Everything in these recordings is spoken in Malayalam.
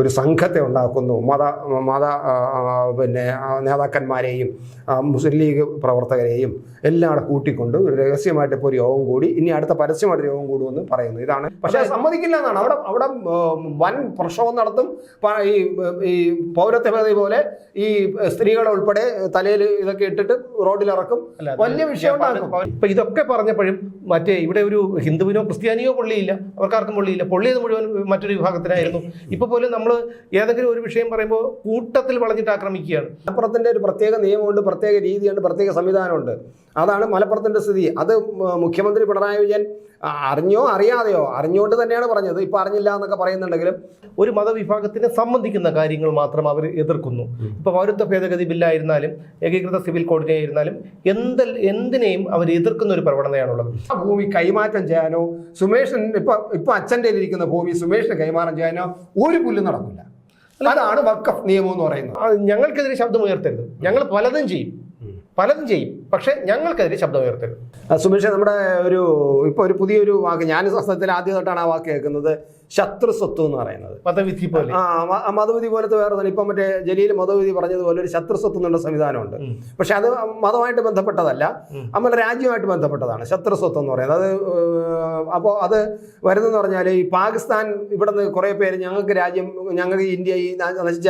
ഒരു സംഘത്തെ ഉണ്ടാക്കുന്നു. മത മത പിന്നെ നേതാക്കന്മാരെയും മുസ്ലിം ലീഗ് പ്രവർത്തകരെയും എല്ലാം അവിടെ കൂട്ടിക്കൊണ്ട് ഒരു രഹസ്യമായിട്ട് ഇപ്പോൾ ഒരു യോഗം കൂടി. ഇനി അടുത്ത പരസ്യമായിട്ട് യോഗം കൂടുമെന്ന് പറയുന്നു. ഇതാണ്. പക്ഷേ അത് സമ്മതിക്കില്ല എന്നാണ്. അവിടെ അവിടെ വൻ പ്രക്ഷോഭം നടത്തും. ഈ ഈ പൗരത്വ ഭേദഗതി പോലെ ഈ സ്ത്രീകളെ ഉൾപ്പെടെ തലയിൽ ഇതൊക്കെ ഇട്ടിട്ട് റോഡിലിറക്കും. വലിയ വിഷയം ഉണ്ടാക്കും. ഇപ്പൊ ഇതൊക്കെ പറഞ്ഞപ്പോഴും മറ്റേ ഇവിടെ ഒരു ഹിന്ദുവിനോ ക്രിസ്ത്യാനിയോ പൊള്ളിയില്ല. അവർക്കാർക്കും പൊള്ളിയില്ല. പൊള്ളിയത് മുഴുവൻ മറ്റൊരു വിഭാഗത്തിനായിരുന്നു. ഇപ്പൊ പോലും നമ്മൾ ഏതെങ്കിലും ഒരു വിഷയം പറയുമ്പോൾ കൂട്ടത്തിൽ വളഞ്ഞിട്ട് ആക്രമിക്കുകയാണ്. മലപ്പുറത്തിന്റെ ഒരു പ്രത്യേക നിയമമുണ്ട് പ്രത്യേക രീതിയുണ്ട് പ്രത്യേക സംവിധാനമുണ്ട്. അതാണ് മലപ്പുറത്തിന്റെ സ്ഥിതി. അത് മുഖ്യമന്ത്രി പിണറായി വിജയൻ അറിഞ്ഞോ അറിയാതെയോ അറിഞ്ഞുകൊണ്ട് തന്നെയാണ് പറഞ്ഞത്. ഇപ്പം അറിഞ്ഞില്ല എന്നൊക്കെ പറയുന്നുണ്ടെങ്കിലും ഒരു മതവിഭാഗത്തിനെ സംബന്ധിക്കുന്ന കാര്യങ്ങൾ മാത്രം അവർ എതിർക്കുന്നു. ഇപ്പോൾ പൗരത്വ ഭേദഗതി ബില്ലായിരുന്നാലും ഏകീകൃത സിവിൽ കോഡിനെ ആയിരുന്നാലും എന്ത് എന്തിനേയും അവർ എതിർക്കുന്ന ഒരു പ്രവണതയാണുള്ളത്. ആ ഭൂമി കൈമാറ്റം ചെയ്യാനോ സുമേഷൻ ഇപ്പം ഇപ്പം അച്ഛന്റെ ഇരിക്കുന്ന ഭൂമി സുമേഷിന് കൈമാറ്റം ചെയ്യാനോ ഒരു പുല്ലും നടക്കില്ല. അതാണ് വക്കഫ് നിയമം എന്ന് പറയുന്നത്. ഞങ്ങൾക്കെതിരെ ശബ്ദം ഉയർത്തരുത് ഞങ്ങൾ പലതും ചെയ്യും. പലതും ചെയ്യും. പക്ഷെ ഞങ്ങൾക്കെതിരെ ശബ്ദം ഉയർത്തരുത്. സുമേഷ് നമ്മുടെ ഒരു ഇപ്പൊ ഒരു പുതിയൊരു വാക്ക് ഞാൻ സത്യത്തിൽ ആദ്യമായിട്ടാണ് ആ വാക്ക് കേൾക്കുന്നത്. ശത്രു സ്വത്ത് എന്ന് പറയുന്നത്. മതവിധി പോലെ. ആ മതവിധി പോലത്തെ വേറെ തന്നെ ഇപ്പം മറ്റേ ജലീൽ മതവിധി പറഞ്ഞതുപോലെ ഒരു ശത്രുസ്വത്ത് എന്നുള്ള സംവിധാനമുണ്ട്. പക്ഷെ അത് മതമായിട്ട് ബന്ധപ്പെട്ടതല്ല. നമ്മുടെ രാജ്യമായിട്ട് ബന്ധപ്പെട്ടതാണ്. ശത്രുസ്വത്ത് എന്ന് പറയുന്നത്. അത് അപ്പോൾ അത് വരുന്നതെന്ന് പറഞ്ഞാൽ ഈ പാകിസ്ഥാൻ ഇവിടെ നിന്ന് കുറേ പേര് ഞങ്ങൾക്ക് രാജ്യം ഞങ്ങൾക്ക് ഇന്ത്യ ഈ നശിച്ച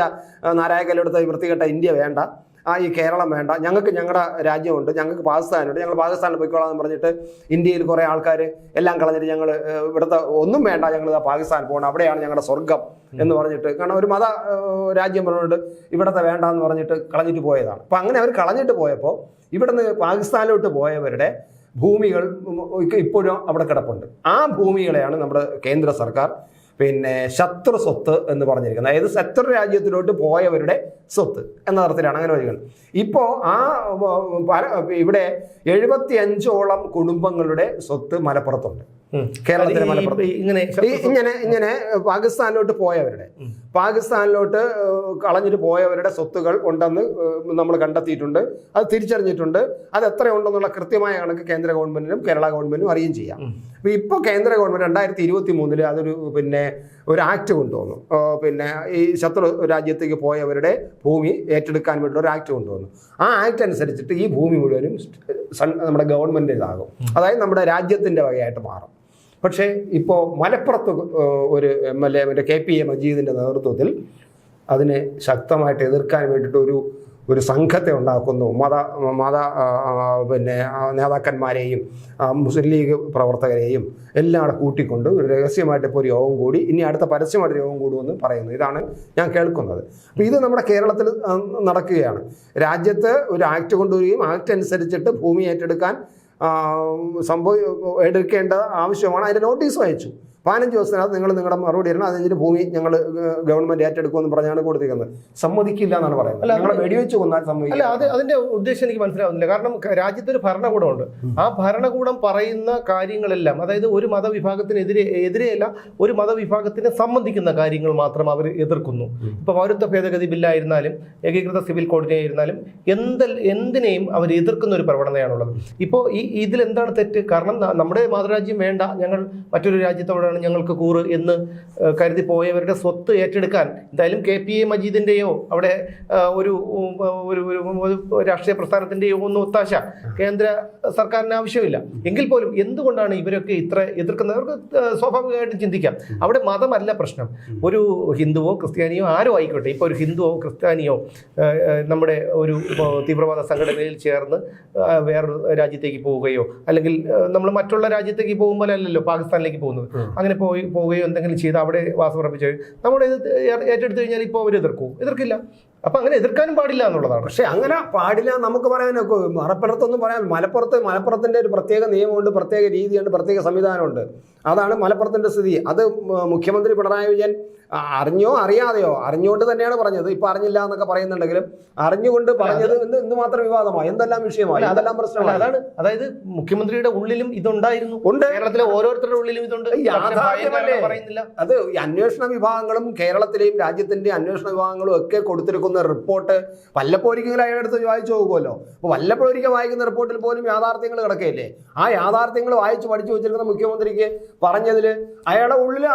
നാരായകലെടുത്ത വൃത്തികെട്ട ഇന്ത്യ വേണ്ട. ആ ഈ കേരളം വേണ്ട. ഞങ്ങൾക്ക് ഞങ്ങളുടെ രാജ്യമുണ്ട്. ഞങ്ങൾക്ക് പാകിസ്ഥാനുണ്ട്. ഞങ്ങൾ പാകിസ്ഥാനിൽ പോയിക്കോളാം എന്ന് പറഞ്ഞിട്ട് ഇന്ത്യയിൽ കുറേ ആൾക്കാർ എല്ലാം കളഞ്ഞിട്ട് ഞങ്ങൾ ഇവിടുത്തെ ഒന്നും വേണ്ട. ഞങ്ങൾ പാകിസ്ഥാൻ പോകണം. അവിടെയാണ് ഞങ്ങളുടെ സ്വർഗം എന്ന് പറഞ്ഞിട്ട്. കാരണം ഒരു മത രാജ്യം പറഞ്ഞിട്ട് ഇവിടത്തെ വേണ്ട എന്ന് പറഞ്ഞിട്ട് കളഞ്ഞിട്ട് പോയതാണ്. അപ്പം അങ്ങനെ അവർ കളഞ്ഞിട്ട് പോയപ്പോൾ ഇവിടുന്ന് പാകിസ്ഥാനിലോട്ട് പോയവരുടെ ഭൂമികൾ ഇപ്പോഴും അവിടെ കിടപ്പുണ്ട്. ആ ഭൂമികളെയാണ് നമ്മുടെ കേന്ദ്ര സർക്കാർ പിന്നെ ശത്രു സ്വത്ത് എന്ന് പറഞ്ഞിരിക്കുന്നത് അതായത് ശത്രു രാജ്യത്തിലോട്ട് പോയവരുടെ സ്വത്ത് എന്ന തരത്തിലാണ് അങ്ങനെ വരികയാണ് ഇപ്പോൾ ആ പല ഇവിടെ എഴുപത്തി അഞ്ചോളം കുടുംബങ്ങളുടെ സ്വത്ത് മലപ്പുറത്തുണ്ട്. കേരളത്തിലെ ഇങ്ങനെ ഇങ്ങനെ ഇങ്ങനെ പാകിസ്ഥാനിലോട്ട് പോയവരുടെ പാകിസ്ഥാനിലോട്ട് കളഞ്ഞിട്ട് പോയവരുടെ സ്വത്തുകൾ ഉണ്ടെന്ന് നമ്മൾ കണ്ടെത്തിയിട്ടുണ്ട്. അത് തിരിച്ചറിഞ്ഞിട്ടുണ്ട്. അത് എത്ര ഉണ്ടെന്നുള്ള കൃത്യമായ കണക്ക് കേന്ദ്ര ഗവൺമെന്റിനും കേരള ഗവൺമെന്റിനും അറിയും ചെയ്യാം. അപ്പോൾ ഇപ്പോൾ കേന്ദ്ര ഗവൺമെന്റ് രണ്ടായിരത്തി ഇരുപത്തി മൂന്നിൽ അതൊരു പിന്നെ ഒരു ആക്ട് കൊണ്ടുവന്നു. പിന്നെ ഈ ശത്രു രാജ്യത്തേക്ക് പോയവരുടെ ഭൂമി ഏറ്റെടുക്കാൻ വേണ്ടി ഒരു ആക്ട് കൊണ്ടുവന്നു. ആ ആക്ട് അനുസരിച്ചിട്ട് ഈ ഭൂമി മുഴുവനും നമ്മുടെ നമ്മുടെ ഗവൺമെന്റിന്റെതാകും അതായത് നമ്മുടെ രാജ്യത്തിന്റെ വകയായിട്ട് മാറും. പക്ഷേ ഇപ്പോൾ മലപ്പുറത്ത് ഒരു M L A K P A മജീദിന്റെ നേതൃത്വത്തിൽ അതിനെ ശക്തമായിട്ട് എതിർക്കാൻ വേണ്ടിയിട്ട് ഒരു ഒരു സംഘത്തെ ഉണ്ടാക്കുന്നു. മത മത പിന്നെ നേതാക്കന്മാരെയും മുസ്ലിം ലീഗ് പ്രവർത്തകരെയും എല്ലാം അവിടെ കൂട്ടിക്കൊണ്ട് ഒരു രഹസ്യമായിട്ട് ഇപ്പോൾ ഒരു യോഗം കൂടി ഇനി അടുത്ത പരസ്യമായിട്ട് യോഗം കൂടുമെന്ന് പറയുന്നു. ഇതാണ് ഞാൻ കേൾക്കുന്നത്. അപ്പോൾ ഇത് നമ്മുടെ കേരളത്തിൽ നടക്കുകയാണ്. രാജ്യത്ത് ഒരു ആക്ട് കൊണ്ടുവരികയും ആക്ട് അനുസരിച്ചിട്ട് ഭൂമി ഏറ്റെടുക്കാൻ സംഭവ എടുക്കേണ്ട ആവശ്യമാണ്. അതിന്റെ നോട്ടീസ് അയച്ചു പതിനഞ്ച് ദിവസത്തിനകത്ത് നിങ്ങൾ നിങ്ങളുടെ മറുപടി തരണം. അത് കഴിഞ്ഞിട്ട് ഭൂമി ഞങ്ങൾ ഗവൺമെന്റ് ഏറ്റെടുക്കുമെന്ന് പറഞ്ഞാണ് കൊടുത്തിരിക്കുന്നത് സമ്മതിക്കില്ല എന്നാണ് പറയുന്നത്. അല്ല, ഞങ്ങളെ വെടിവെച്ച് കൊന്നാൽ അല്ല സമ്മതിക്കില്ല അത് അതിന്റെ ഉദ്ദേശം എനിക്ക് മനസ്സിലാവുന്നില്ല. കാരണം രാജ്യത്ത് രാജ്യത്തൊരു ഭരണകൂടമുണ്ട്. ആ ഭരണകൂടം പറയുന്ന കാര്യങ്ങളെല്ലാം അതായത് ഒരു മതവിഭാഗത്തിനെതിരെ എതിരെയല്ല ഒരു മതവിഭാഗത്തിനെ സംബന്ധിക്കുന്ന കാര്യങ്ങൾ മാത്രം അവർ എതിർക്കുന്നു. ഇപ്പൊ പൗരത്വ ഭേദഗതി ബില്ലായിരുന്നാലും ഏകീകൃത സിവിൽ കോഡിനെ ആയിരുന്നാലും എന്ത് എന്തിനേയും അവർ എതിർക്കുന്ന ഒരു പ്രവണതയാണുള്ളത്. ഇപ്പോൾ ഈ ഇതിൽ എന്താണ് തെറ്റ്? കാരണം നമ്മുടെ മാതൃരാജ്യം വേണ്ട. ഞങ്ങൾ മറ്റൊരു രാജ്യത്തോടാണ് ഞങ്ങൾക്ക് കൂറ് എന്ന് കരുതി പോയവരുടെ സ്വത്ത് ഏറ്റെടുക്കാൻ. എന്തായാലും കെ പി എ മജീദിന്റെയോ അവിടെ ഒരു ഒരു രാഷ്ട്രീയ പ്രസ്ഥാനത്തിന്റെയോ ഒന്നും ഒത്താശ കേന്ദ്ര സർക്കാരിന് ആവശ്യമില്ല. എങ്കിൽ പോലും എന്തുകൊണ്ടാണ് ഇവരൊക്കെ ഇത്ര എതിർക്കുന്നവർക്ക് സ്വാഭാവികമായിട്ടും ചിന്തിക്കാം. അവിടെ മതമല്ല പ്രശ്നം. ഒരു ഹിന്ദുവോ ക്രിസ്ത്യാനിയോ ആരോ ആയിക്കോട്ടെ. ഇപ്പോൾ ഒരു ഹിന്ദുവോ ക്രിസ്ത്യാനിയോ നമ്മുടെ ഒരു തീവ്രവാദ സംഘടനയിൽ ചേർന്ന് വേറൊരു രാജ്യത്തേക്ക് പോവുകയോ അല്ലെങ്കിൽ നമ്മൾ മറ്റുള്ള രാജ്യത്തേക്ക് പോകുമ്പോൾ അല്ലല്ലോ പാകിസ്ഥാനിലേക്ക് പോകുന്നത്. അങ്ങനെ പോയി പോവുകയോ എന്തെങ്കിലും ചെയ്ത് അവിടെ വാസം വാസമുറപ്പിച്ച് നമ്മുടെ ഇത് ഏറ്റെടുത്തു കഴിഞ്ഞാൽ ഇപ്പോൾ അവർ എതിർക്കൂ. എതിർക്കില്ല. അപ്പൊ അങ്ങനെ എതിർക്കാനും പാടില്ല എന്നുള്ളതാണ്. പക്ഷെ അങ്ങനെ പാടില്ല നമുക്ക് പറയാനൊക്കെ മലപ്പുറത്തൊന്നും പറയാൻ മലപ്പുറത്ത് മലപ്പുറത്തിന്റെ ഒരു പ്രത്യേക നിയമമുണ്ട് പ്രത്യേക രീതിയുണ്ട് പ്രത്യേക സംവിധാനമുണ്ട്. അതാണ് മലപ്പുറത്തിന്റെ സ്ഥിതി. അത് മുഖ്യമന്ത്രി പിണറായി വിജയൻ അറിഞ്ഞോ അറിയാതെയോ അറിഞ്ഞുകൊണ്ട് തന്നെയാണ് പറഞ്ഞത്. ഇപ്പൊ അറിഞ്ഞില്ല എന്നൊക്കെ പറയുന്നുണ്ടെങ്കിലും അറിഞ്ഞുകൊണ്ട് പറഞ്ഞത് എന്ത് മാത്രം വിവാദമായി. എന്തെല്ലാം വിഷയമായി? അതെല്ലാം പ്രശ്നമാണ് പ്രശ്നമായി? അതാണ് അതായത് മുഖ്യമന്ത്രിയുടെ ഉള്ളിലും ഇതുണ്ടായിരുന്നു. ഉണ്ട്. കേരളത്തിലെ ഓരോരുത്തരുടെ ഉള്ളിലും ഇതുണ്ട്. യാഥാർത്ഥ്യമല്ലേ? പറയുന്നില്ല. അത് അന്വേഷണ വിഭാഗങ്ങളും കേരളത്തിലെയും രാജ്യത്തിന്റെ അന്വേഷണ വിഭാഗങ്ങളും ഒക്കെ കൊടുത്തിരിക്കുന്ന. പോകുന്ന റിപ്പോർട്ട് വല്ലപ്പോരിക്കലും അയാളുടെ അടുത്ത് വായിച്ചു നോക്കുമല്ലോ. അപ്പോൾ വല്ലപ്പോഴൊരിക്കൽ വായിക്കുന്ന റിപ്പോർട്ടിൽ പോലും യാഥാർത്ഥ്യങ്ങൾ കിടക്കുകയില്ലേ ആ യാഥാർത്ഥ്യങ്ങൾ വായിച്ച് പഠിച്ചു വെച്ചിരിക്കുന്ന മുഖ്യമന്ത്രിക്ക് പറഞ്ഞതിൽ അയാളുടെ ഉള്ളിൽ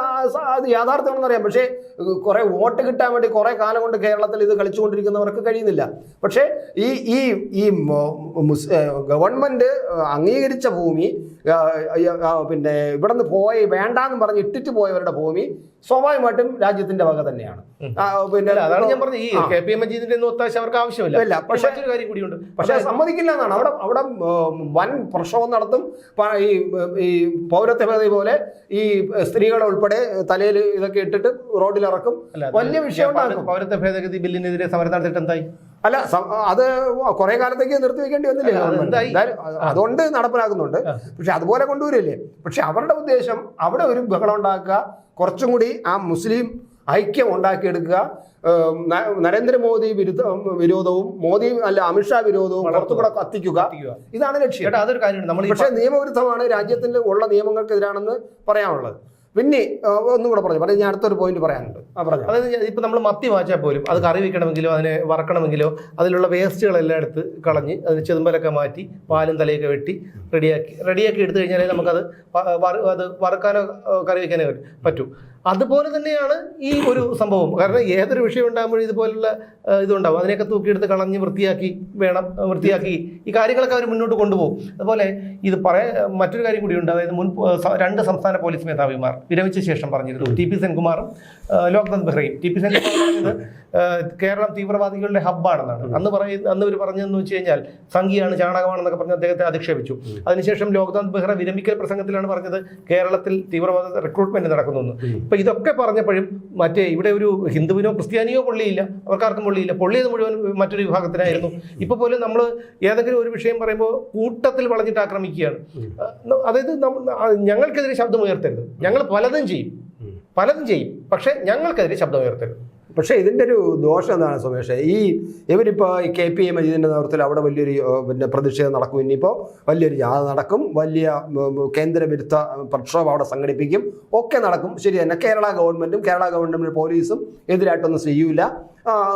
അത് യാഥാർത്ഥ്യമാണെന്ന് അറിയാം പക്ഷേ കുറെ വോട്ട് കിട്ടാൻ വേണ്ടി കുറെ കാലം കൊണ്ട് കേരളത്തിൽ ഇത് കളിച്ചുകൊണ്ടിരിക്കുന്നവർക്ക് കഴിയുന്നില്ല. പക്ഷേ ഈ ഈ ഈ ഗവൺമെന്റ് അംഗീകരിച്ച ഭൂമി പിന്നെ ഇവിടെ നിന്ന് പോയി വേണ്ടാന്ന് പറഞ്ഞ് ഇട്ടിട്ട് പോയവരുടെ ഭൂമി സ്വാഭാവികമായിട്ടും രാജ്യത്തിന്റെ വക തന്നെയാണ്. പിന്നെ അതാണ് ഞാൻ പറഞ്ഞത്. ഈ കെ പി എം മജീദിന്റെ ഒന്നും ഒത്താശ അവർക്ക് ആവശ്യമില്ല. പക്ഷേ മറ്റൊരു കാര്യം കൂടിയുണ്ട്. പക്ഷെ സമ്മതിക്കില്ല എന്നാണ്. അവിടെ അവിടെ വൻ പ്രക്ഷോഭം നടത്തും. ഈ ഈ പൗരത്വ ഭേദ പോലെ ഈ സ്ത്രീകളെ ഉൾപ്പെടെ തലയിൽ ഇതൊക്കെ ഇട്ടിട്ട് റോഡിൽ ഇറക്കും വലിയ വിഷയം പൗരത്വ ഭേദഗതി ബില്ലിനെതിരെ സമരം നടത്തിയിട്ട് എന്തായി? അല്ല അത് കുറെ കാലത്തേക്ക് നിർത്തി വെക്കേണ്ടി വന്നില്ലേ? അതുകൊണ്ട് നടപ്പിലാക്കുന്നുണ്ട്. പക്ഷെ അതുപോലെ കൊണ്ടുവരില്ലേ? പക്ഷെ അവരുടെ ഉദ്ദേശം അവിടെ ഒരു ബഹളം ഉണ്ടാക്കുക കുറച്ചും കൂടി ആ മുസ്ലിം ഐക്യം ഉണ്ടാക്കിയെടുക്കുക നരേന്ദ്രമോദി വിരുദ്ധ വിരോധവും മോദി അല്ല അമിത്ഷാ വിരോധവും പുറത്തുകൂടെ കത്തിക്കുക. ഇതാണ് ലക്ഷ്യം. കേട്ടോ അതൊരു കാര്യമാണ് നമ്മൾ പക്ഷേ നിയമവിരുദ്ധമാണ് രാജ്യത്തിൽ ഉള്ള നിയമങ്ങൾക്കെതിരാണെന്ന് പറയാനുള്ളത്. പിന്നെ ഒന്നും കൂടെ പറഞ്ഞു. പറഞ്ഞു ഞാൻ അടുത്തൊരു പോയിന്റ് പറയാനുണ്ട്. അതായത് ഇപ്പൊ നമ്മൾ മത്തി വാച്ചാൽ പോലും അത് കറി വെക്കണമെങ്കിലോ അതിനെ വറക്കണമെങ്കിലോ അതിലുള്ള വേസ്റ്റുകളെല്ലാം എടുത്ത് കളഞ്ഞ് അതിന് ചെതുമ്പലൊക്കെ മാറ്റി പാലും തലയൊക്കെ വെട്ടി റെഡിയാക്കി റെഡിയാക്കി എടുത്തു കഴിഞ്ഞാലേ നമുക്കത് അത് വറുക്കാനോ കറി വെക്കാനോ പറ്റൂ. അതുപോലെ തന്നെയാണ് ഈ ഒരു സംഭവം. കാരണം ഏതൊരു വിഷയം ഉണ്ടാകുമ്പോഴും ഇതുപോലുള്ള ഇതുണ്ടാവും. അതിനെയൊക്കെ തൂക്കിയെടുത്ത് കളഞ്ഞ് വൃത്തിയാക്കി വേണം വൃത്തിയാക്കി ഈ കാര്യങ്ങളൊക്കെ അവർ മുന്നോട്ട് കൊണ്ടുപോകും. അതുപോലെ ഇത് പറയാൻ മറ്റൊരു കാര്യം കൂടി ഉണ്ട് അതായത് മുൻ രണ്ട് സംസ്ഥാന പോലീസ് മേധാവിമാർ വിരമിച്ച ശേഷം പറഞ്ഞിരുന്നു. ടി പി സെൻകുമാറും ലോക്നാഥ് ബെഹ്റയും. ടി പി സെൻകുമാർ പറഞ്ഞത് കേരളം തീവ്രവാദികളുടെ ഹബ്ബാണെന്നാണ്. അന്ന് പറയുന്ന അന്ന് ഇവർ പറഞ്ഞതെന്ന് വെച്ച് കഴിഞ്ഞാൽ സംഘിയാണ് ചാണകമാണെന്നൊക്കെ പറഞ്ഞ് അദ്ദേഹത്തെ അധിക്ഷേപിച്ചു. അതിനുശേഷം ലോക്നാഥ് ബെഹ്റ വിരമിക്കൽ പ്രസംഗത്തിലാണ് പറഞ്ഞത് കേരളത്തിൽ തീവ്രവാദ റിക്രൂട്ട്മെന്റ് നടക്കുന്നു ഇപ്പൊ ഇതൊക്കെ പറഞ്ഞപ്പോഴും മറ്റേ ഇവിടെ ഒരു ഹിന്ദുവിനോ ക്രിസ്ത്യാനിയോ പൊള്ളിയില്ല. അവർക്കാർക്കും പൊള്ളിയില്ല. പൊള്ളിയത് മുഴുവൻ മറ്റൊരു വിഭാഗത്തിനായിരുന്നു. ഇപ്പം പോലും നമ്മൾ ഏതെങ്കിലും ഒരു വിഷയം പറയുമ്പോൾ കൂട്ടത്തിൽ വളഞ്ഞിട്ട് ആക്രമിക്കുകയാണ്. അതായത് ഞങ്ങൾക്കെതിരെ ശബ്ദം ഉയർത്തരുത് ഞങ്ങൾ പലതും ചെയ്യും. പലതും ചെയ്യും. പക്ഷേ ഞങ്ങൾക്കെതിരെ ശബ്ദം ഉയർത്തരുത് പക്ഷേ ഇതിന്റെ ഒരു ദോഷം എന്താണ് സുമേഷ്? ഈ ഇവരിപ്പോൾ ഈ കെ പി എ മജീദിന്റെ നേതൃത്വത്തിൽ അവിടെ വലിയൊരു പിന്നെ പ്രതിഷേധം നടക്കും. ഇനിയിപ്പോൾ വലിയൊരു ജാഥ നടക്കും. വലിയ കേന്ദ്ര വിരുദ്ധ പ്രക്ഷോഭം അവിടെ സംഘടിപ്പിക്കും. ഒക്കെ നടക്കും. ശരി തന്നെ കേരള ഗവൺമെന്റും കേരള ഗവൺമെന്റ് പോലീസും എതിരായിട്ടൊന്നും ചെയ്യൂല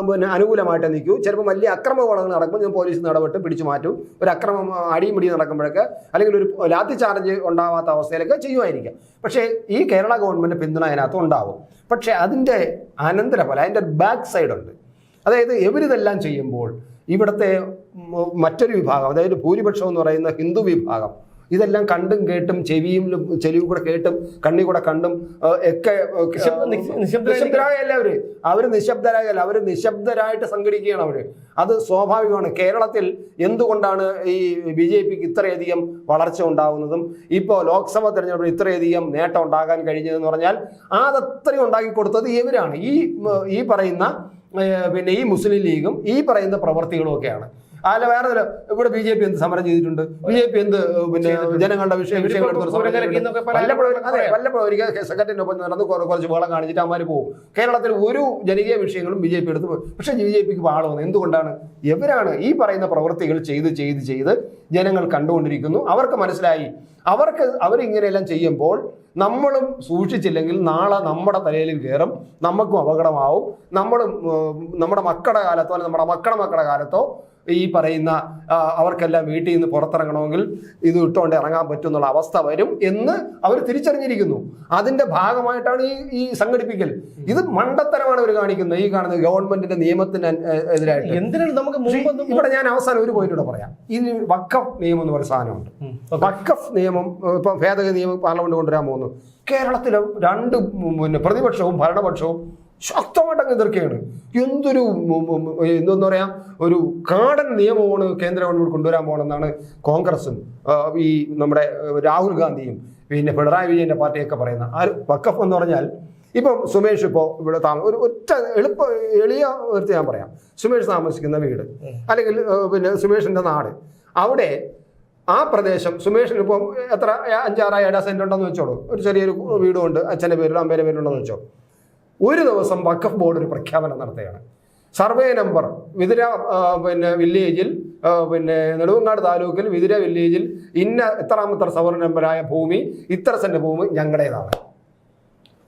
പിന്നെ അനുകൂലമായിട്ട് നിൽക്കൂ. ചിലപ്പോൾ വലിയ അക്രമകോളങ്ങൾ നടക്കുമ്പോൾ ഞാൻ പോലീസ് ഇടപെട്ട് പിടിച്ചു മാറ്റും. ഒരു അക്രമം അടിയും പിടിയും നടക്കുമ്പോഴൊക്കെ അല്ലെങ്കിൽ ഒരു ലാത്തി ചാർജ് ഉണ്ടാവാത്ത അവസ്ഥയിലൊക്കെ ചെയ്യുമായിരിക്കാം. പക്ഷേ ഈ കേരള ഗവൺമെന്റ് പിന്തുണ അതിനകത്ത് ഉണ്ടാവും. പക്ഷേ അതിന്റെ അനന്തരഫലം അതിന്റെ ബാക്ക് സൈഡ് ഉണ്ട്. അതായത് ഇവരിതെല്ലാം ചെയ്യുമ്പോൾ ഇവിടുത്തെ മറ്റൊരു വിഭാഗം അതായത് ഭൂരിപക്ഷം എന്ന് പറയുന്ന ഹിന്ദു വിഭാഗം ഇതെല്ലാം കണ്ടും കേട്ടും ചെവിയും ചെലിവും കൂടെ കേട്ടും കണ്ണി കൂടെ കണ്ടും ഒക്കെ നിശബ്ദരായ അവർ അവർ നിശബ്ദരായല്ല അവർ നിശബ്ദരായിട്ട് സംഘടിക്കുകയാണ് അവർ. അത് സ്വാഭാവികമാണ്. കേരളത്തിൽ എന്തുകൊണ്ടാണ് ഈ ബി ജെ പിക്ക് ഇത്രയധികം വളർച്ച ഉണ്ടാകുന്നതും ഇപ്പോൾ ലോക്സഭ തെരഞ്ഞെടുപ്പിൽ ഇത്രയധികം നേട്ടം ഉണ്ടാകാൻ കഴിഞ്ഞതെന്ന് പറഞ്ഞാൽ അതത്രയും ഉണ്ടാക്കി കൊടുത്തത് ഇവരാണ്. ഈ ഈ പറയുന്ന പിന്നെ ഈ മുസ്ലിം ലീഗും ഈ പറയുന്ന പ്രവർത്തികളും ഒക്കെയാണ്. അല്ല വേറെ തരം ഇവിടെ ബി ജെ പി എന്ത് സമരം ചെയ്തിട്ടുണ്ട്? ബി ജെ പി എന്ത് പിന്നെ ജനങ്ങളുടെ വിഷയം വിഷയങ്ങൾ പല വല്ലപ്പോഴും ഒരിക്കൽ സെക്രട്ടറിന്റെ ഒപ്പം നടന്ന് കുറച്ച് വേളം കാണിച്ചിട്ട് അവന്മാർ പോകും. കേരളത്തിൽ ഒരു ജനകീയ വിഷയങ്ങളും ബി ജെ പി എടുത്ത് പോകും പക്ഷേ ബി ജെ പിക്ക് വന്നു. എന്തുകൊണ്ടാണ്? എവരാണ് ഈ പറയുന്ന പ്രവൃത്തികൾ ചെയ്ത് ചെയ്ത് ചെയ്ത് ജനങ്ങൾ കണ്ടുകൊണ്ടിരിക്കുന്നു. അവർക്ക് മനസ്സിലായി. അവർക്ക് അവരിങ്ങനെയെല്ലാം ചെയ്യുമ്പോൾ നമ്മളും സൂക്ഷിച്ചില്ലെങ്കിൽ നാളെ നമ്മുടെ തലയിലും കയറും. നമുക്കും അപകടമാവും. നമ്മളും നമ്മുടെ മക്കളുടെ കാലത്തോ അല്ലെങ്കിൽ നമ്മുടെ മക്കളുടെ മക്കളുടെ കാലത്തോ ഈ പറയുന്ന അവർക്കെല്ലാം വീട്ടിൽ നിന്ന് പുറത്തിറങ്ങണമെങ്കിൽ ഇത് ഇട്ടുകൊണ്ട് ഇറങ്ങാൻ പറ്റുന്നുള്ള അവസ്ഥ വരും എന്ന് അവർ തിരിച്ചറിഞ്ഞിരിക്കുന്നു. അതിന്റെ ഭാഗമായിട്ടാണ് ഈ ഈ സംഘടിപ്പിക്കൽ. ഇത് മണ്ടത്തരമാണ് അവർ കാണിക്കുന്നത്. ഈ കാണുന്നത് ഗവൺമെന്റിന്റെ നിയമത്തിന് എതിരായിട്ട്. എന്തിനാണ് നമുക്ക് ഇവിടെ ഞാൻ അവസാനം ഒരു പോയിന്റ് കൂടെ പറയാം. ഇനി വക്കഫ് നിയമം എന്ന് പറയുന്ന സാധനമുണ്ട്. വക്കഫ് നിയമം ഇപ്പൊ ഭേദഗതി നിയമം പാർലമെന്റ് കൊണ്ടുവരാൻ പോകുന്നു. കേരളത്തിലെ രണ്ട് പിന്നെ പ്രതിപക്ഷവും ഭരണപക്ഷവും ശക്തമായിട്ട് അങ്ങ് എതിർക്കുകയാണ്. എന്തൊരു എന്തെന്ന് പറയാം? ഒരു കാടൻ നിയമമാണ് കേന്ദ്ര ഗവൺമെന്റ് കൊണ്ടുവരാൻ പോകണമെന്നാണ് കോൺഗ്രസും ഈ നമ്മുടെ രാഹുൽ ഗാന്ധിയും പിന്നെ പിണറായി വിജയന്റെ പാർട്ടിയൊക്കെ പറയുന്ന ആ വക്കഫ് എന്ന് പറഞ്ഞാൽ ഇപ്പം സുമേഷ് ഇപ്പോൾ ഇവിടെ താമസം ഒരു ഒറ്റ എളുപ്പ എളിയ ഒരു ഞാൻ പറയാം. സുമേഷ് താമസിക്കുന്ന വീട് അല്ലെങ്കിൽ പിന്നെ സുമേഷിന്റെ നാട്. അവിടെ ആ പ്രദേശം സുമേഷിന് ഇപ്പം എത്ര അഞ്ചാറ് ഏഴാ സെന്റ് ഉണ്ടെന്ന് വെച്ചോളൂ. ഒരു ചെറിയൊരു വീടുണ്ട് അച്ഛന്റെ പേരിലും അമ്മേന്റെ പേരിലുണ്ടെന്ന് വെച്ചോ. ഒരു ദിവസം വഖഫ് ബോർഡ് ഒരു പ്രഖ്യാപനം നടത്തുകയാണ്. സർവേ നമ്പർ വിതിര പിന്നെ വില്ലേജിൽ പിന്നെ നെടുവങ്ങാട് താലൂക്കിൽ വിതിര വില്ലേജിൽ ഇന്ന ഇത്രാമത്തെ സവർണ നമ്പറായ ഭൂമി ഇത്ര സെന്റ് ഭൂമി ഞങ്ങളുടേതാണ്.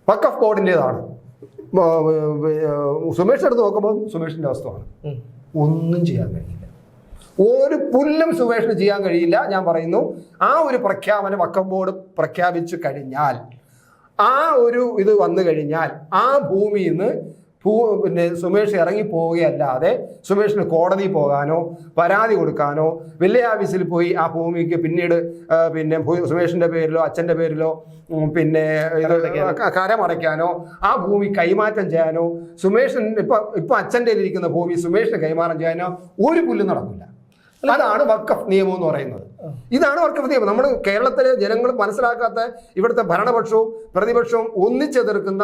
വക്കഫ് ബോർഡിന്റെതാണ് സുമേഷ് എടുത്ത് നോക്കുമ്പോൾ സുമേഷിന്റെ അവസ്ഥയാണ് ഒന്നും ചെയ്യാൻ കഴിയില്ല. ഒരു പുല്ലും സുമേഷിന് ചെയ്യാൻ കഴിയില്ല. ഞാൻ പറയുന്നു ആ ഒരു പ്രഖ്യാപനം വക്കഫ് ബോർഡ് പ്രഖ്യാപിച്ചു കഴിഞ്ഞാൽ ആ ഒരു ഇത് വന്നു കഴിഞ്ഞാൽ ആ ഭൂമിയിൽ നിന്ന് ഭൂ പിന്നെ സുമേഷ് ഇറങ്ങിപ്പോവുകയല്ലാതെ സുമേഷിന് കോടതി പോകാനോ പരാതി കൊടുക്കാനോ വില്ലേജ് ഓഫീസിൽ പോയി ആ ഭൂമിക്ക് പിന്നീട് പിന്നെ സുമേഷിന്റെ പേരിലോ അച്ഛന്റെ പേരിലോ പിന്നെ കരമടയ്ക്കാനോ. ആ ഭൂമി കൈമാറ്റം ചെയ്യാനോ സുമേഷിന് ഇപ്പം ഇപ്പം അച്ഛന്റെ ഇരിക്കുന്ന ഭൂമി സുമേഷിന് കൈമാറ്റം ചെയ്യാനോ ഒരു പുല്ലും നടക്കില്ല. അതാണ് വക്കഫ് നിയമം എന്ന് പറയുന്നത്. ഇതാണ് വക്കഫ് നിയമം. നമ്മൾ കേരളത്തിലെ ജനങ്ങൾ മനസ്സിലാക്കാത്ത ഇവിടുത്തെ ഭരണപക്ഷവും പ്രതിപക്ഷവും ഒന്നിച്ചെതിർക്കുന്ന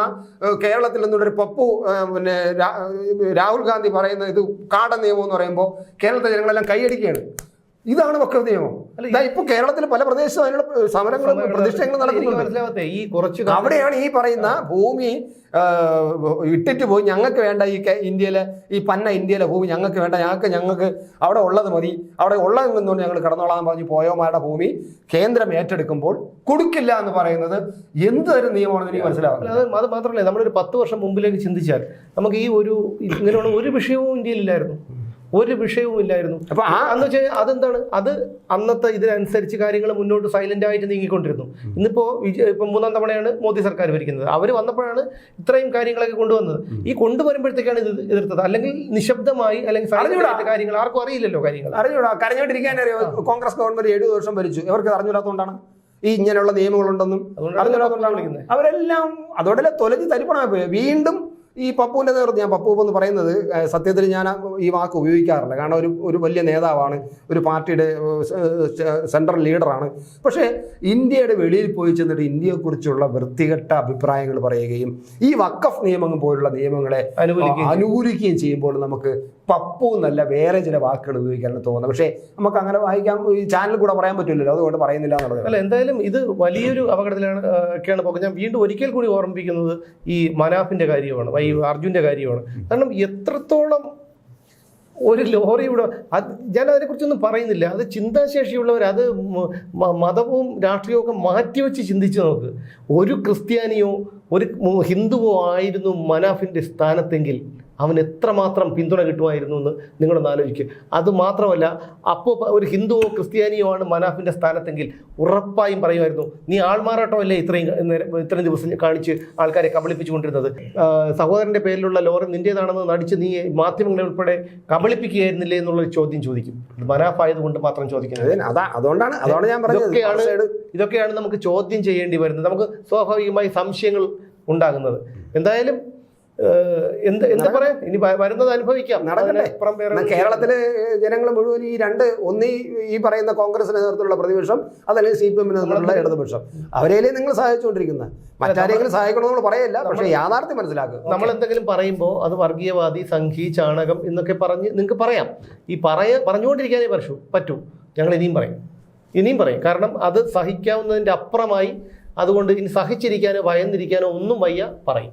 കേരളത്തിൽ നിന്നുള്ളൊരു പപ്പു പിന്നെ രാഹുൽ ഗാന്ധി പറയുന്ന ഇത് കാട നിയമം എന്ന് പറയുമ്പോൾ കേരളത്തിലെ ജനങ്ങളെല്ലാം കൈയടിക്കുകയാണ്. ഇതാണ് വക്രത നിയമം ഇതാ ഇപ്പൊ കേരളത്തിൽ പല പ്രദേശത്തും അതിനുള്ള സമരങ്ങളും പ്രതിഷ്ഠങ്ങളും എനിക്ക് നടക്കുന്നുണ്ട്. ഈ കുറച്ച് അവിടെയാണ് ഈ പറയുന്ന ഭൂമി ഇട്ടിട്ട് പോയി ഞങ്ങൾക്ക് വേണ്ട ഈ ഇന്ത്യയിലെ ഈ പന്ന ഇന്ത്യയിലെ ഭൂമി ഞങ്ങൾക്ക് വേണ്ട ഞങ്ങൾക്ക് ഞങ്ങൾക്ക് അവിടെ ഉള്ളത് മതി അവിടെ ഉള്ളത് നിന്നുകൊണ്ട് ഞങ്ങൾ കടന്നോളാൻ പറഞ്ഞ് പോയോമാരുടെ ഭൂമി കേന്ദ്രം ഏറ്റെടുക്കുമ്പോൾ കൊടുക്കില്ല എന്ന് പറയുന്നത് എന്തൊരു നിയമമാണെന്ന് എനിക്ക് മനസ്സിലാവുന്നത് അത് അത് മാത്രമല്ല നമ്മളൊരു പത്ത് വർഷം മുമ്പിലേക്ക് ചിന്തിച്ചാൽ നമുക്ക് ഈ ഒരു ഇങ്ങനെയുള്ള ഒരു വിഷയവും ഇന്ത്യയിലില്ലായിരുന്നു ഒരു വിഷയവും ഇല്ലായിരുന്നു. അപ്പൊ ആ അന്ന് വെച്ചാൽ അതെന്താണ്? അത് അന്നത്തെ ഇതിനനുസരിച്ച് കാര്യങ്ങൾ മുന്നോട്ട് സൈലന്റ് ആയിട്ട് നീങ്ങിക്കൊണ്ടിരുന്നു. ഇന്നിപ്പോ ഇപ്പൊ മൂന്നാം തവണയാണ് മോദി സർക്കാർ ഭരിക്കുന്നത്. അവർ വന്നപ്പോഴാണ് ഇത്രയും കാര്യങ്ങളൊക്കെ കൊണ്ടുവന്നത്. ഈ കൊണ്ടുവരുമ്പോഴത്തേക്കാണ് ഇത് എതിർത്തത്. അല്ലെങ്കിൽ നിശബ്ദമായി അല്ലെങ്കിൽ സൈലന്റ് കാര്യങ്ങൾ ആർക്കും അറിയില്ലല്ലോ കാര്യങ്ങൾ. അറിഞ്ഞൂടാ. കരഞ്ഞോണ്ടിരിക്കാൻ കോൺഗ്രസ് ഗവൺമെന്റ് എഴുപത് വർഷം ഭരിച്ചു. ഇവർക്ക് അറിഞ്ഞൂടാത്തതുകൊണ്ടാണ്. ഈ ഇങ്ങനെയുള്ള നിയമങ്ങളുണ്ടെന്നും അറിഞ്ഞൂടാത്തതുകൊണ്ടാണ്. വിളിക്കുന്നത്. അവരെല്ലാം അതോടെ തൊലഞ്ഞ് തരിപ്പണമായി പോയി? വീണ്ടും ഈ പപ്പുവിന്റെ നേതൃത്വം ഞാൻ പപ്പു എന്ന് പറയുന്നത് സത്യത്തിൽ ഞാൻ ഈ വാക്ക് ഉപയോഗിക്കാറില്ല. കാരണം ഒരു ഒരു വലിയ നേതാവാണ് ഒരു പാർട്ടിയുടെ സെൻട്രൽ ലീഡറാണ്. പക്ഷേ ഇന്ത്യയുടെ വെളിയിൽ പോയി ചെന്നിട്ട് ഇന്ത്യയെക്കുറിച്ചുള്ള വൃത്തികെട്ട അഭിപ്രായങ്ങൾ പറയുകയും ഈ വക്കഫ് നിയമങ്ങൾ പോലുള്ള നിയമങ്ങളെ അനുകൂലിക്കുകയും ചെയ്യുമ്പോൾ നമുക്ക് പപ്പു എന്നല്ല വേറെ ചില വാക്കുകൾ ഉപയോഗിക്കാനാണ് തോന്നുന്നത് പക്ഷേ നമുക്ക് അങ്ങനെ വായിക്കാൻ ഈ ചാനൽ കൂടെ പറയാൻ പറ്റില്ലല്ലോ. അതുകൊണ്ട് പറയുന്നില്ല എന്നുള്ളത് അല്ല എന്തായാലും ഇത് വലിയൊരു അപകടത്തിലാണ് ഒക്കെയാണ് പോകുന്നത്. ഞാൻ വീണ്ടും ഒരിക്കൽ കൂടി ഓർമ്മിപ്പിക്കുന്നത് ഈ മനാഫിന്റെ കാര്യമാണ് ഈ അർജുന്റെ കാര്യമാണ്. കാരണം എത്രത്തോളം ഒരു ലോറിയുടെ അത് ഞാൻ അതിനെക്കുറിച്ചൊന്നും പറയുന്നില്ല. അത് ചിന്താശേഷിയുള്ളവർ അത് മതവും രാഷ്ട്രീയവും ഒക്കെ മാറ്റിവെച്ച് ചിന്തിച്ച് നോക്ക്. ഒരു ക്രിസ്ത്യാനിയോ ഒരു ഹിന്ദുവോ ആയിരുന്നു മനാഫിന്റെ സ്ഥാനത്തെങ്കിൽ അവൻ എത്രമാത്രം പിന്തുണ കിട്ടുമായിരുന്നു എന്ന് നിങ്ങളൊന്ന് ആലോചിക്കുക അതുമാത്രമല്ല അപ്പോൾ ഒരു ഹിന്ദുവോ ക്രിസ്ത്യാനിയോ ആണ് മനാഫിന്റെ സ്ഥാനത്തെങ്കിൽ ഉറപ്പായും പറയുമായിരുന്നു നീ ആൾമാറാട്ടോ അല്ലേ ഇത്രയും ഇത്രയും ദിവസം കാണിച്ച് ആൾക്കാരെ കബളിപ്പിച്ചുകൊണ്ടിരുന്നത്? കൊണ്ടിരുന്നത് സഹോദരന്റെ പേരിലുള്ള ലോറി നിന്റേതാണെന്ന് നടിച്ച് നീ മാധ്യമങ്ങളെ ഉൾപ്പെടെ കബളിപ്പിക്കുകയായിരുന്നില്ലേ എന്നുള്ള ചോദ്യം ചോദിക്കും. മനാഫ് ആയതുകൊണ്ട് മാത്രം ചോദിക്കുന്നത്. അതാ അതുകൊണ്ടാണ് അതുകൊണ്ട് ഞാൻ പറഞ്ഞത്. ഇതൊക്കെയാണ് നമുക്ക് ചോദ്യം ചെയ്യേണ്ടി വരുന്നത്. നമുക്ക് സ്വാഭാവികമായി സംശയങ്ങൾ ഉണ്ടാകുന്നത്. എന്തായാലും എന്ത് എന്ത് പറയാം? ഇനി വരുന്നത് അനുഭവിക്കാം. നടക്കട്ടെ. കേരളത്തിലെ ജനങ്ങൾ മുഴുവൻ ഈ രണ്ട് ഒന്നീ ഈ പറയുന്ന കോൺഗ്രസിന് നേതൃത്വമുള്ള പ്രതിപക്ഷം അതല്ലെങ്കിൽ സി പി എമ്മിന് നേതൃത്വമുള്ള ഇടതുപക്ഷം. അവരെയല്ലേ നിങ്ങൾ സഹായിച്ചുകൊണ്ടിരിക്കുന്നത് മറ്റാരെങ്കിലും സഹായിക്കണമെന്ന് നമ്മൾ പറയല്ല പക്ഷേ യാഥാർത്ഥ്യം മനസ്സിലാക്കുക. നമ്മൾ എന്തെങ്കിലും പറയുമ്പോൾ അത് വർഗീയവാദി സംഘി ചാണകം എന്നൊക്കെ പറഞ്ഞ് നിങ്ങൾക്ക് പറയാം. ഈ പറയ പറഞ്ഞുകൊണ്ടിരിക്കാനേ പറ്റൂ പറ്റൂ. ഞങ്ങൾ ഇനിയും പറയും. ഇനിയും പറയും. കാരണം അത് സഹിക്കാവുന്നതിന്റെ അപ്പുറമായി അതുകൊണ്ട് ഇനി സഹിച്ചിരിക്കാനോ ഭയന്നിരിക്കാനോ ഒന്നും വയ്യ പറയും.